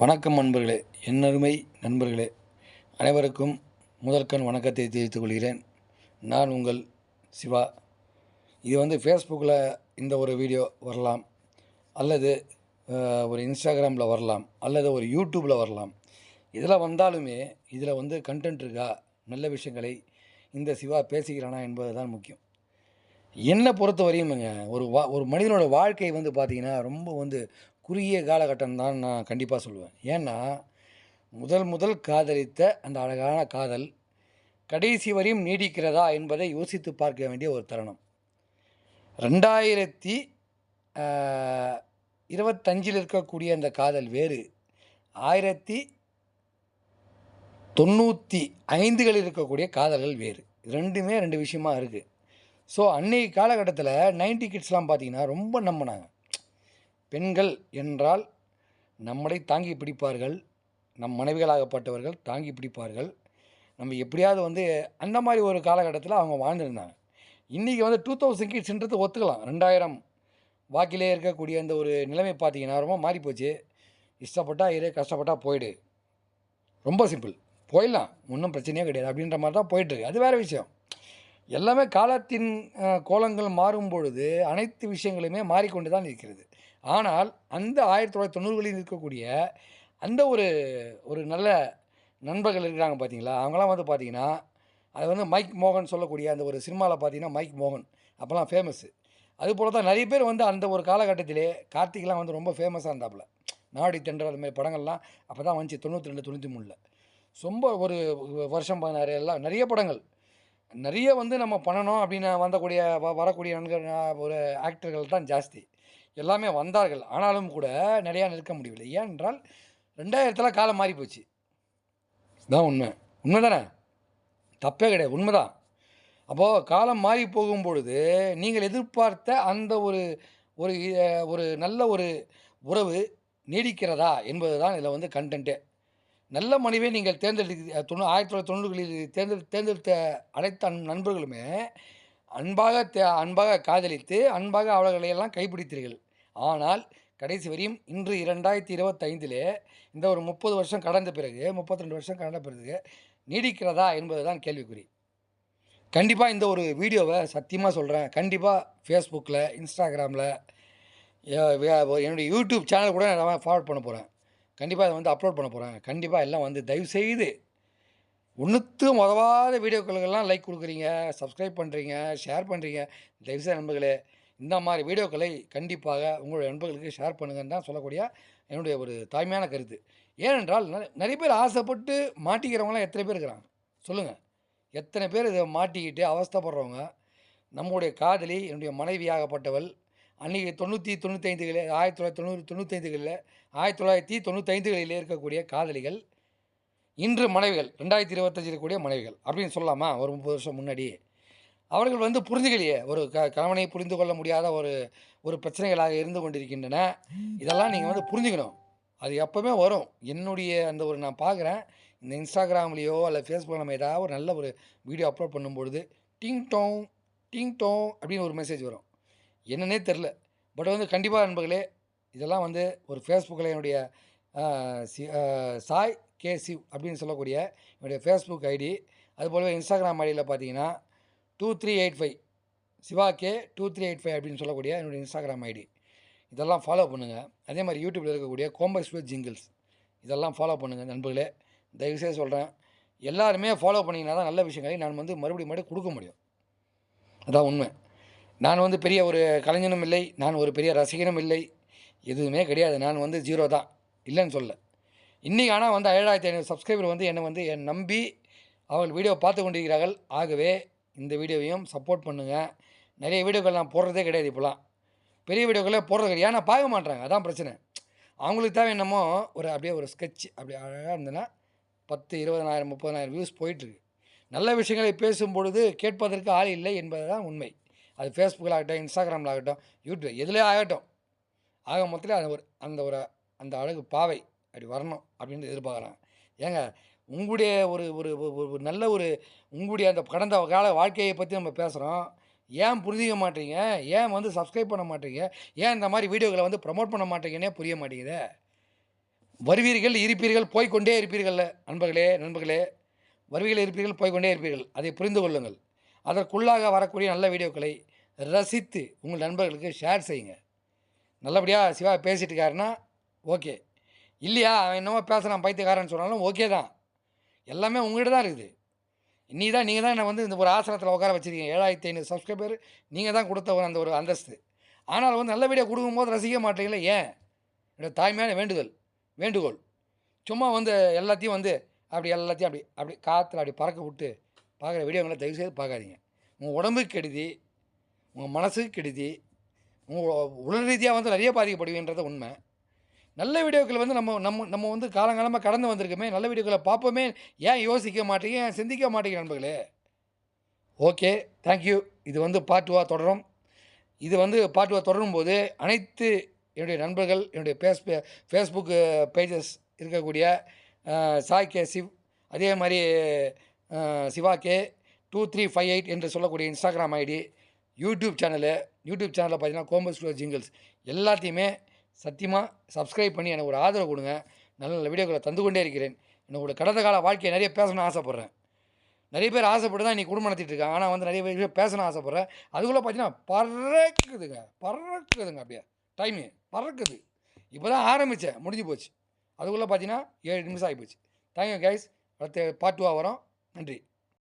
வணக்கம் நண்பர்களே என்னருமை நண்பர்களே. அனைவருக்கும் முதற்கண் வணக்கத்தை தெரிவித்துக் கொள்கிறேன். நான் உங்கள் சிவா. இது வந்து ஃபேஸ்புக்கில் இந்த ஒரு வீடியோ வரலாம். அல்லது ஒரு இன்ஸ்டாகிராமில் வரலாம். அல்லது ஒரு யூடியூப்பில் வரலாம். இதில் வந்தாலுமே இதில் வந்து கண்டென்ட் இருக்கா? நல்ல விஷயங்களை இந்த சிவா பேசுகிறானா என்பது தான் முக்கியம். என்னை பொறுத்த வரையுமேங்க ஒரு வா ஒரு மனிதனோட வாழ்க்கை வந்து பார்த்திங்கன்னா ரொம்ப வந்து குறுகிய காலகட்டம் தான் நான் கண்டிப்பாக சொல்லுவேன். ஏன்னா முதல் முதல் காதலித்த அந்த அழகான காதல் கடைசி வரையும் நீடிக்கிறதா என்பதை யோசித்து பார்க்க வேண்டிய ஒரு தருணம். ரெண்டாயிரத்தி இருபத்தஞ்சில் இருக்கக்கூடிய அந்த காதல் வேறு. ஆயிரத்தி தொண்ணூற்றி ஐந்துகளில் இருக்கக்கூடிய காதல்கள் வேறு. ரெண்டுமே ரெண்டு விஷயமா இருக்குது ஸோ அன்னைக்கு காலகட்டத்தில் நைன்டி கிட்ஸ்லாம் பார்த்தீங்கன்னா ரொம்ப நம்பினாங்க. பெண்கள் என்றால் நம்மளை தாங்கி பிடிப்பார்கள். நம் மனைவிகளாகப்பட்டவர்கள் தாங்கி பிடிப்பார்கள். நம்ம எப்படியாவது வந்து அந்த மாதிரி ஒரு காலகட்டத்தில் அவங்க வாழ்ந்துருந்தாங்க. இன்றைக்கி வந்து டூ தௌசண்ட் கிட்ஸ்ன்றது ஒத்துக்கலாம். ரெண்டாயிரம் வாக்கிலே இருக்கக்கூடிய அந்த ஒரு நிலைமை பார்த்தீங்கன்னா ரொம்ப மாறிப்போச்சு இஷ்டப்பட்டா இரு கஷ்டப்பட்டா போயிடு. ரொம்ப சிம்பிள் போயிடலாம். ஒன்றும் பிரச்சனையே கிடையாது. அப்படின்ற மாதிரி தான் போயிட்டுருக்கு அது வேறு விஷயம். எல்லாமே காலத்தின் கோலங்கள் மாறும் பொழுது அனைத்து விஷயங்களுமே மாறிக்கொண்டு தான் இருக்கிறது. ஆனால் அந்த ஆயிரத்தி தொள்ளாயிரத்தி தொண்ணூறுகளில் இருக்கக்கூடிய அந்த ஒரு ஒரு நல்ல நண்பர்கள் இருக்கிறாங்க பார்த்தீங்களா? அவங்களாம் வந்து பார்த்தீங்கன்னா அது வந்து மைக் மோகன் சொல்லக்கூடிய அந்த ஒரு சினிமாவில் பார்த்தீங்கன்னா மைக் மோகன். அப்போல்லாம் ஃபேமஸ்ஸு அதுபோல் தான் நிறைய பேர் வந்து அந்த ஒரு காலகட்டத்திலே கார்த்திக்லாம் வந்து ரொம்ப ஃபேமஸாக இருந்தாப்புல. நாடி தென்றல் அது மாதிரி படங்கள்லாம் அப்போ தான் வந்துச்சு தொண்ணூற்றி ரெண்டு தொண்ணூற்றி மூணில். ரொம்ப ஒரு வருஷம் பதினாறு எல்லாம் நிறைய படங்கள். நிறைய வந்து நம்ம பண்ணணும் அப்படின்னு வந்தக்கூடிய வ- வரக்கூடிய நண்பர் ஒரு ஆக்டர்கள் தான் ஜாஸ்தி. எல்லாமே வந்தார்கள். ஆனாலும் கூட நிறையா நிற்க முடியவில்லை. ஏனென்றால் ரெண்டாயிரத்தில் காலம் மாறி போச்சு. இதுதான் உண்மை. உண்மை தானே தப்பே கிடையாது. உண்மைதான். அப்போது காலம் மாறி போகும் பொழுது நீங்கள் எதிர்பார்த்த அந்த ஒரு ஒரு ஒரு நல்ல ஒரு உறவு நீடிக்கிறதா என்பது தான் இதில் வந்து கண்டென்ட்டே நல்ல மனைவியை நீங்கள் தேர்ந்தெடுக்க தொண்ணூ ஆயிரத்தி தொள்ளாயிரத்தி தொண்ணூறுகளில் தேர்ந்தெடு தேர்ந்தெடுத்த அனைத்து அன் நண்பர்களுமே அன்பாக தே அன்பாக காதலித்து அன்பாக அவர்களையெல்லாம் கைப்பிடித்தீர்கள். ஆனால் கடைசி வரையும் இன்று இரண்டாயிரத்தி இருபத்தைந்திலே இந்த ஒரு முப்பது வருஷம் கடந்த பிறகு முப்பத்தி ரெண்டு வருஷம் கடந்த பிறகு நீடிக்கிறதா என்பது தான் கேள்விக்குறி. கண்டிப்பாக இந்த ஒரு வீடியோவை சத்தியமாக சொல்கிறேன் கண்டிப்பாக ஃபேஸ்புக்கில் இன்ஸ்டாகிராமில் என்னுடைய யூடியூப் சேனல் கூட நான் ஃபார்வர்ட் பண்ண போகிறேன் கண்டிப்பாக அதை வந்து அப்லோட் பண்ண போகிறேன் கண்டிப்பாக எல்லாம் வந்து தயவுசெய்து ஒன்றுத்து மொதவாத வீடியோக்களுக்கெல்லாம் லைக் கொடுக்குறீங்க சப்ஸ்கிரைப் பண்ணுறீங்க ஷேர் பண்ணுறீங்க தயவுசெய்து நண்பர்களே இந்த மாதிரி வீடியோக்களை கண்டிப்பாக உங்களுடைய நண்பர்களுக்கு ஷேர் பண்ணுங்கன்னு தான் சொல்லக்கூடிய என்னுடைய ஒரு தாய்மையான கருத்து. ஏனென்றால் நெ- நிறைய பேர் ஆசைப்பட்டு மாட்டிக்கிறவங்களாம் எத்தனை பேர் இருக்கிறாங்க? சொல்லுங்கள் எத்தனை பேர் இதை மாட்டிக்கிட்டு அவஸ்தைப்படுறவங்க? நம்முடைய காதலி என்னுடைய மனைவியாகப்பட்டவள் அன்றைக்கி தொண்ணூற்றி தொண்ணூத்தைந்துகளில் ஆயிரத்தி தொள்ளாயிரத்தி தொண்ணூறு தொண்ணூத்தைந்துகளில் ஆயிரத்தி தொள்ளாயிரத்தி தொண்ணூத்தைந்துகளில் இருக்கக்கூடிய காதலிகள் இன்று மனைவிகள் ரெண்டாயிரத்தி இருபத்தஞ்சில் இருக்கக்கூடிய மனைவிகள் அப்படின்னு சொல்லலாமா? ஒரு முப்பது வருஷம் முன்னாடி அவர்கள் வந்து புரிந்துகளையே ஒரு க கணவனை புரிந்து கொள்ள முடியாத ஒரு ஒரு பிரச்சனைகளாக இருந்து கொண்டிருக்கின்றன. இதெல்லாம் நீங்கள் வந்து புரிஞ்சுக்கணும். அது எப்போவுமே வரும். என்னுடைய அந்த ஒரு நான் பார்க்குறேன் இந்த இன்ஸ்டாகிராம்லேயோ அல்ல ஃபேஸ்புக்கில் நம்ம ஏதாவது ஒரு நல்ல ஒரு வீடியோ அப்லோட் பண்ணும்பொழுது டிங் டோங் டிங் டோங் அப்படின்னு ஒரு மெசேஜ் வரும். என்னன்னே தெரில. பட் வந்து கண்டிப்பாக நண்பர்களே இதெல்லாம் வந்து ஒரு ஃபேஸ்புக்கில் என்னுடைய சி சாய் கே சிவ் அப்படின்னு சொல்லக்கூடிய என்னுடைய ஃபேஸ்புக் ஐடி. அதுபோலவே இன்ஸ்டாகிராம் ஐடியில் பார்த்தீங்கன்னா two three eight five Siva K two three eight five அப்படின்னு சொல்லக்கூடிய என்னுடைய இன்ஸ்டாகிராம் ஐடி. இதெல்லாம் ஃபாலோ பண்ணுங்கள் அதே மாதிரி யூடியூப்பில் இருக்கக்கூடிய கோம்பஸ் ஸ்வீட் ஜிங்கிள்ஸ் இதெல்லாம் ஃபாலோ பண்ணுங்கள் நண்பர்களே. தயவுசெய்து சொல்கிறேன் எல்லாருமே ஃபாலோ பண்ணிங்கன்னா தான் நல்ல விஷயங்களை நான் வந்து மறுபடியும் மறுபடியும் கொடுக்க முடியும். அதான் உண்மை. நான் வந்து பெரிய ஒரு கலைஞனும் இல்லை நான் ஒரு பெரிய ரசிகனும் இல்லை. எதுவுமே கிடையாது. நான் வந்து ஜீரோ தான். இல்லைன்னு சொல்ல இன்றைக்கி ஆனால் வந்து ஏழாயிரத்தி ஐநூறு சப்ஸ்கிரைபர் வந்து என்னை வந்து என் நம்பி அவர்கள் வீடியோ பார்த்து கொண்டிருக்கிறார்கள். ஆகவே இந்த வீடியோவையும் சப்போர்ட் பண்ணுங்கள் நிறைய வீடியோக்கள் நான் போடுறதே கிடையாது இப்போலாம். பெரிய வீடியோக்களே போடுறது கிடையாது. ஏன்னா பார்க்க மாட்டாங்க அதான் பிரச்சனை. அவங்களுக்கு தேவை என்னமோ ஒரு அப்படியே ஒரு ஸ்கெட்ச் அப்படி அழகாக இருந்ததுன்னா பத்து இருபதனாயிரம் முப்பதனாயிரம் வியூஸ் போயிட்டுருக்கு. நல்ல விஷயங்களை பேசும் பொழுது கேட்பதற்கு ஆள் இல்லை என்பது தான் உண்மை. அது ஃபேஸ்புக்கில் ஆகட்டும் இன்ஸ்டாகிராமில் ஆகட்டும் யூடியூப் எதுலேயே ஆகட்டும். ஆக மொத்தத்தில் அந்த ஒரு அந்த ஒரு அந்த அழகு பாவை அப்படி வரணும் அப்படின்னு எதிர்பார்க்குறாங்க. ஏங்க உங்களுடைய ஒரு ஒரு ஒரு- நல்ல ஒரு உங்களுடைய அந்த கடந்த கால வாழ்க்கையை பற்றி நம்ம பேசுகிறோம் ஏன் புரிஞ்சிக்க மாட்டீங்க? ஏன் வந்து சப்ஸ்கிரைப் பண்ண மாட்டீங்க? ஏன் இந்த மாதிரி வீடியோக்களை வந்து ப்ரமோட் பண்ண மாட்டீங்கன்னே புரிய மாட்டேங்குது? வருவீர்கள் இருப்பீர்கள் போய்கொண்டே இருப்பீர்கள் நண்பர்களே நண்பர்களே வருவீர்கள் இருப்பீர்கள் போய்க்கொண்டே இருப்பீர்கள். அதை புரிந்து கொள்ளுங்கள். அதற்குள்ளாக வரக்கூடிய நல்ல வீடியோக்களை ரசித்து உங்கள் நண்பர்களுக்கு ஷேர் செய்யுங்க. நல்லபடியாக சிவா பேசிட்டு இருக்காருன்னா ஓகே. இல்லையா அவன் என்னமோ பேசுகிறான் பைத்தியக்காரன்னு சொன்னாலும் ஓகே தான். எல்லாமே உங்கள்கிட்ட தான் இருக்குது. நீ தான் நீங்கள் தான் என்னை வந்து இந்த ஒரு ஆசனத்தில் உட்கார வச்சிருக்கீங்க. ஏழாயிரத்தி ஐநூறு சப்ஸ்கிரைபர் நீங்கள் தான் கொடுத்த ஒரு அந்த ஒரு அந்தஸ்து. ஆனால் வந்து நல்ல வீடியோ கொடுக்கும்போது ரசிக்க மாட்டீங்களே ஏன்? என்னோட தாய்மையான வேண்டுதல் வேண்டுகோள். சும்மா வந்து எல்லாத்தையும் வந்து அப்படி எல்லாத்தையும் அப்படி அப்படி காற்றுல அப்படி பறக்க விட்டு பார்க்குற வீடியோங்களை தயவுசெய்து பார்க்காதீங்க. உங்கள் உடம்புக்கு கெடுதி உங்கள் மனசுக்கு கெடுதி உங்கள் உடல் ரீதியாக வந்து நிறைய பாதிக்கப்படுவீன்றது உண்மை. நல்ல வீடியோக்கள் வந்து நம்ம நம்ம நம்ம வந்து காலங்காலமாக கடந்து வந்திருக்கோமே நல்ல வீடியோக்களை பார்ப்போமே ஏன் யோசிக்க மாட்டேங்க ஏன் சிந்திக்க மாட்டேங்க நண்பர்களே? ஓகே தேங்க்யூ இது வந்து பார்ட் தொடரும். இது வந்து பார்ட் தொடரும் போது அனைத்து என்னுடைய நண்பர்கள் என்னுடைய ஃபேஸ் ஃபேஸ்புக்கு பேஜஸ் இருக்கக்கூடிய சாய் கே சிவ் அதே மாதிரி Siva K two three five eight என்று சொல்லக்கூடிய Instagram ID YouTube channel YouTube சேனலில் பார்த்தீங்கன்னா கோம்பஸ் ஸ்டூடியோ ஜிங்கிள்ஸ் எல்லாத்தையுமே சத்தியமாக சப்ஸ்கிரைப் பண்ணி எனக்கு ஒரு ஆதரவு கொடுங்க. நல்ல நல்ல வீடியோக்களை தந்து கொண்டே இருக்கிறேன். என்னோட கடந்த கால வாழ்க்கையை நிறைய பேசணும்னு ஆசைப்பட்றேன். நிறைய பேர் ஆசைப்பட்டு தான் இன்றைக்கி குடும்பம் நடத்திட்டு இருக்காங்க. ஆனால் வந்து நிறைய பேர் பேசணும்னு ஆசைப்பட்றேன். அதுக்குள்ளே பார்த்தீங்கன்னா பறக்குதுங்க. பறக்குதுங்க அப்படியே. டைமு பறக்குது. இப்போ தான் ஆரம்பித்தேன் முடிஞ்சு போச்சு. அதுக்குள்ளே பார்த்தீங்கன்னா ஏழு நிமிஷம் ஆகி போச்சு. தேங்க்யூ கைஸ் அடுத்த பார்ட் டூவாக வரோம். நன்றி.